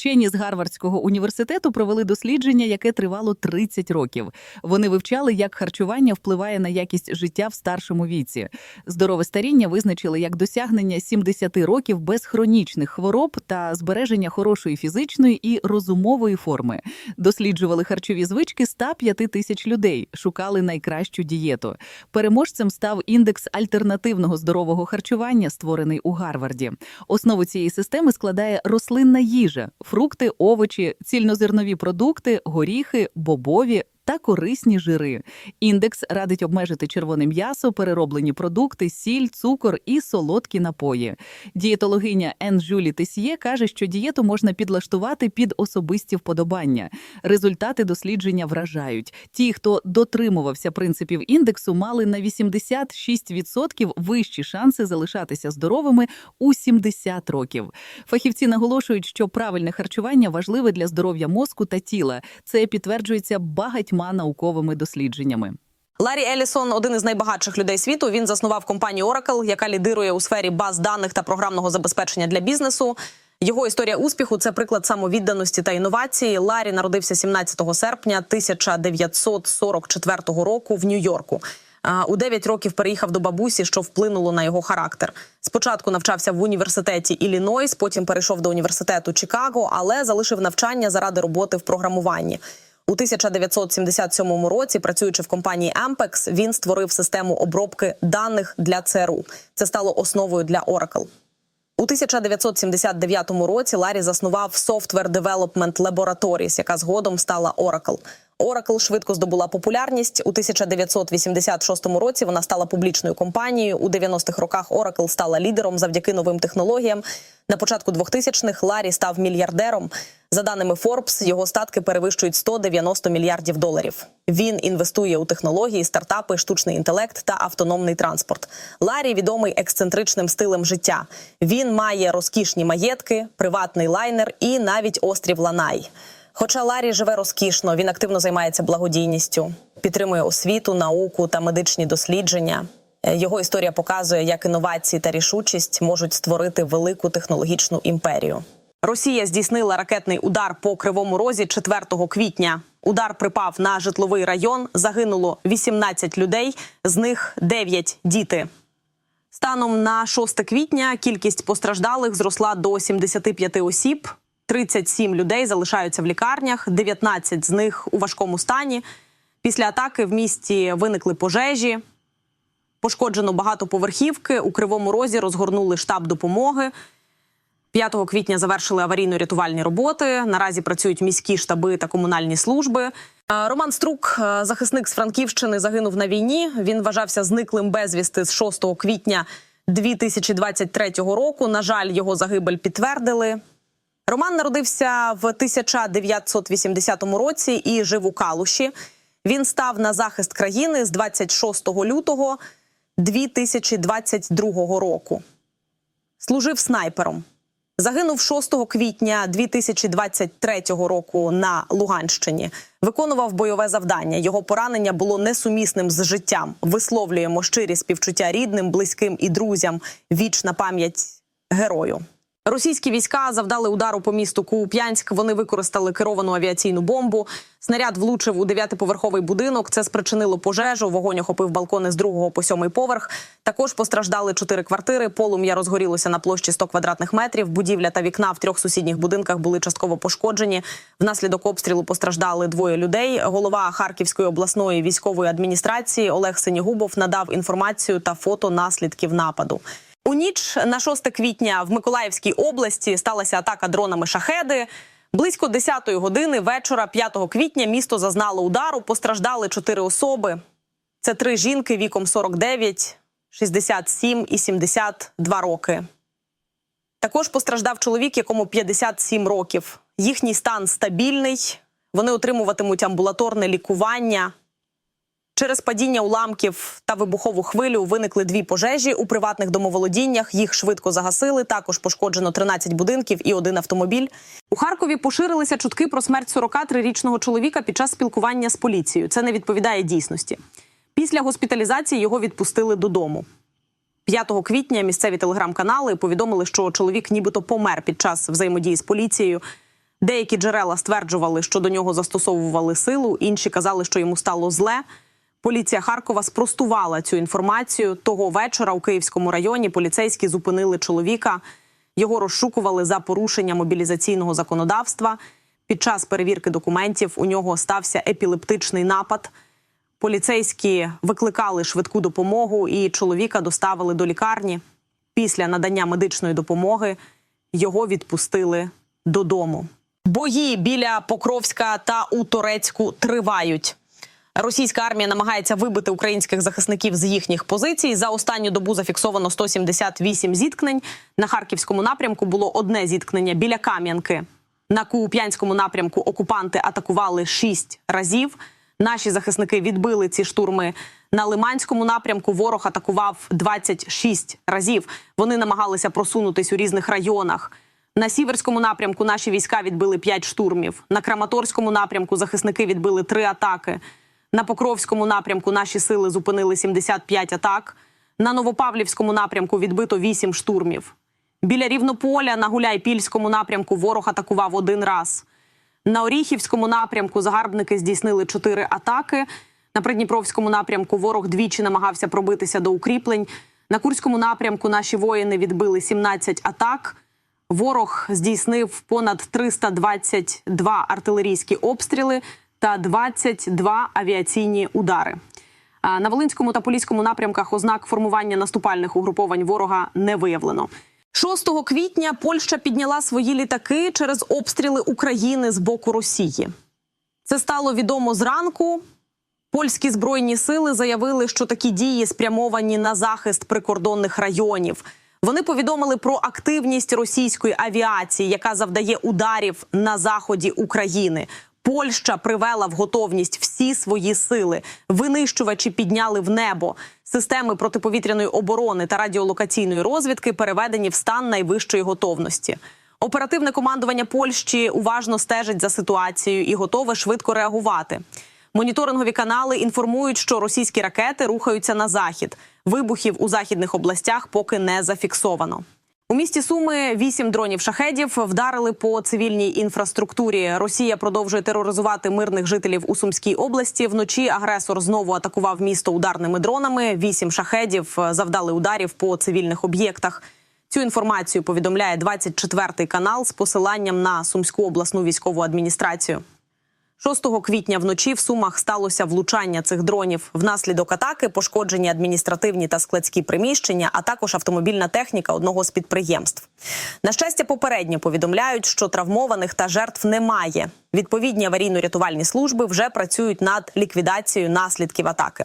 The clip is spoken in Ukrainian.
Вчені з Гарвардського університету провели дослідження, яке тривало 30 років. Вони вивчали, як харчування впливає на якість життя в старшому віці. Здорове старіння визначили як досягнення 70 років без хронічних хвороб та збереження хорошої фізичної і розумової форми. Досліджували харчові звички 105 тисяч людей, шукали найкращу дієту. Переможцем став індекс альтернативного здорового харчування, створений у Гарварді. Основу цієї системи складає рослинна їжа, фрукти, овочі, цільнозернові продукти, горіхи, бобові. Та корисні жири. Індекс радить обмежити червоне м'ясо, перероблені продукти, сіль, цукор і солодкі напої. Дієтологиня Ен Жюлі Тесьє каже, що дієту можна підлаштувати під особисті вподобання. Результати дослідження вражають. Ті, хто дотримувався принципів індексу, мали на 86% вищі шанси залишатися здоровими у 70 років. Фахівці наголошують, що правильне харчування важливе для здоров'я мозку та тіла. Це підтверджується багатьма науковими дослідженнями. Ларі Елісон один із найбагатших людей світу. Він заснував компанію Oracle, яка лідирує у сфері баз даних та програмного забезпечення для бізнесу. Його історія успіху це приклад самовідданості та інновації. Ларі народився 17 серпня 1944 року в Нью-Йорку. У 9 років переїхав до бабусі, що вплинуло на його характер. Спочатку навчався в університеті Іллінойс, потім перейшов до університету Чикаго, але залишив навчання заради роботи в програмуванні. У 1977 році, працюючи в компанії Ampex, він створив систему обробки даних для ЦРУ. Це стало основою для Oracle. У 1979 році Ларі заснував Software Development Laboratories, яка згодом стала Oracle. Oracle швидко здобула популярність. У 1986 році вона стала публічною компанією. У 90-х роках Oracle стала лідером завдяки новим технологіям. На початку 2000-х Ларі став мільярдером. За даними Forbes, його статки перевищують 190 мільярдів доларів. Він інвестує у технології, стартапи, штучний інтелект та автономний транспорт. Ларі відомий ексцентричним стилем життя. Він має розкішні маєтки, приватний лайнер і навіть острів Ланай. Хоча Ларі живе розкішно, він активно займається благодійністю, підтримує освіту, науку та медичні дослідження. Е, Його історія показує, як інновації та рішучість можуть створити велику технологічну імперію. Росія здійснила ракетний удар по кривому розі 4 квітня. Удар припав на житловий район. Загинуло 18 людей, з них 9 – діти. Станом на 6 квітня кількість постраждалих зросла до 75 осіб. 37 людей залишаються в лікарнях, 19 з них у важкому стані. Після атаки в місті виникли пожежі. Пошкоджено багатоповерхівки. У Кривому Розі розгорнули штаб допомоги. 5 квітня завершили аварійно-рятувальні роботи. Наразі працюють міські штаби та комунальні служби. Роман Струк, захисник з Франківщини, загинув на війні. Він вважався зниклим безвісти з 6 квітня 2023 року. На жаль, його загибель підтвердили. Роман народився в 1980 році і жив у Калуші. Він став на захист країни з 26 лютого 2022 року. Служив снайпером. Загинув 6 квітня 2023 року на Луганщині. Виконував бойове завдання. Його поранення було несумісним з життям. Висловлюємо щирі співчуття рідним, близьким і друзям. Вічна пам'ять герою. Російські війська завдали удару по місту Куп'янськ. Вони використали керовану авіаційну бомбу. Снаряд влучив у дев'ятиповерховий будинок. Це спричинило пожежу. Вогонь охопив балкони з другого по сьомий поверх. Також постраждали чотири квартири. Полум'я розгорілося на площі 100 квадратних метрів. Будівля та вікна в трьох сусідніх будинках були частково пошкоджені. Внаслідок обстрілу постраждали двоє людей. Голова Харківської обласної військової адміністрації Олег Синігубов надав інформацію та фото наслідків нападу. У ніч на 6 квітня в Миколаївській області сталася атака дронами шахеди. Близько 10-ї години вечора 5 квітня місто зазнало удару. Постраждали чотири особи. Це три жінки віком 49, 67 і 72 роки. Також постраждав чоловік, якому 57 років. Їхній стан стабільний. Вони отримуватимуть амбулаторне лікування. Через падіння уламків та вибухову хвилю виникли дві пожежі у приватних домоволодіннях. Їх швидко загасили. Також пошкоджено 13 будинків і один автомобіль. У Харкові поширилися чутки про смерть 43-річного чоловіка під час спілкування з поліцією. Це не відповідає дійсності. Після госпіталізації його відпустили додому. 5 квітня місцеві телеграм-канали повідомили, що чоловік нібито помер під час взаємодії з поліцією. Деякі джерела стверджували, що до нього застосовували силу, інші казали, що йому стало зле. Поліція Харкова спростувала цю інформацію. Того вечора у Київському районі поліцейські зупинили чоловіка. Його розшукували за порушення мобілізаційного законодавства. Під час перевірки документів у нього стався епілептичний напад. Поліцейські викликали швидку допомогу і чоловіка доставили до лікарні. Після надання медичної допомоги його відпустили додому. Бої біля Покровська та у Торецьку тривають. Російська армія намагається вибити українських захисників з їхніх позицій. За останню добу зафіксовано 178 зіткнень. На харківському напрямку було одне зіткнення біля Кам'янки. На Куп'янському напрямку окупанти атакували шість разів. Наші захисники відбили ці штурми. На Лиманському напрямку ворог атакував 26 разів. Вони намагалися просунутись у різних районах. На сіверському напрямку наші війська відбили 5 штурмів. На Краматорському напрямку захисники відбили 3 атаки. На Покровському напрямку наші сили зупинили 75 атак. На Новопавлівському напрямку відбито 8 штурмів. Біля Рівнополя на Гуляйпільському напрямку ворог атакував один раз. На Оріхівському напрямку загарбники здійснили 4 атаки. На Придніпровському напрямку ворог двічі намагався пробитися до укріплень. На Курському напрямку наші воїни відбили 17 атак. Ворог здійснив понад 322 артилерійські обстріли та 22 авіаційні удари. На Волинському та Поліському напрямках ознак формування наступальних угруповань ворога не виявлено. 6 квітня Польща підняла свої літаки через обстріли України з боку Росії. Це стало відомо зранку. Польські збройні сили заявили, що такі дії спрямовані на захист прикордонних районів. Вони повідомили про активність російської авіації, яка завдає ударів на заході України. Польща привела в готовність всі свої сили. Винищувачі підняли в небо. Системи протиповітряної оборони та радіолокаційної розвідки переведені в стан найвищої готовності. Оперативне командування Польщі уважно стежить за ситуацією і готове швидко реагувати. Моніторингові канали інформують, що російські ракети рухаються на захід. Вибухів у західних областях поки не зафіксовано. У місті Суми вісім дронів шахедів вдарили по цивільній інфраструктурі. Росія продовжує тероризувати мирних жителів у Сумській області. Вночі агресор знову атакував місто ударними дронами. Вісім шахедів завдали ударів по цивільних об'єктах. Цю інформацію повідомляє 24-й канал з посиланням на Сумську обласну військову адміністрацію. 6 квітня вночі в Сумах сталося влучання цих дронів. Внаслідок атаки пошкоджені адміністративні та складські приміщення, а також автомобільна техніка одного з підприємств. На щастя, попередньо повідомляють, що травмованих та жертв немає. Відповідні аварійно-рятувальні служби вже працюють над ліквідацією наслідків атаки.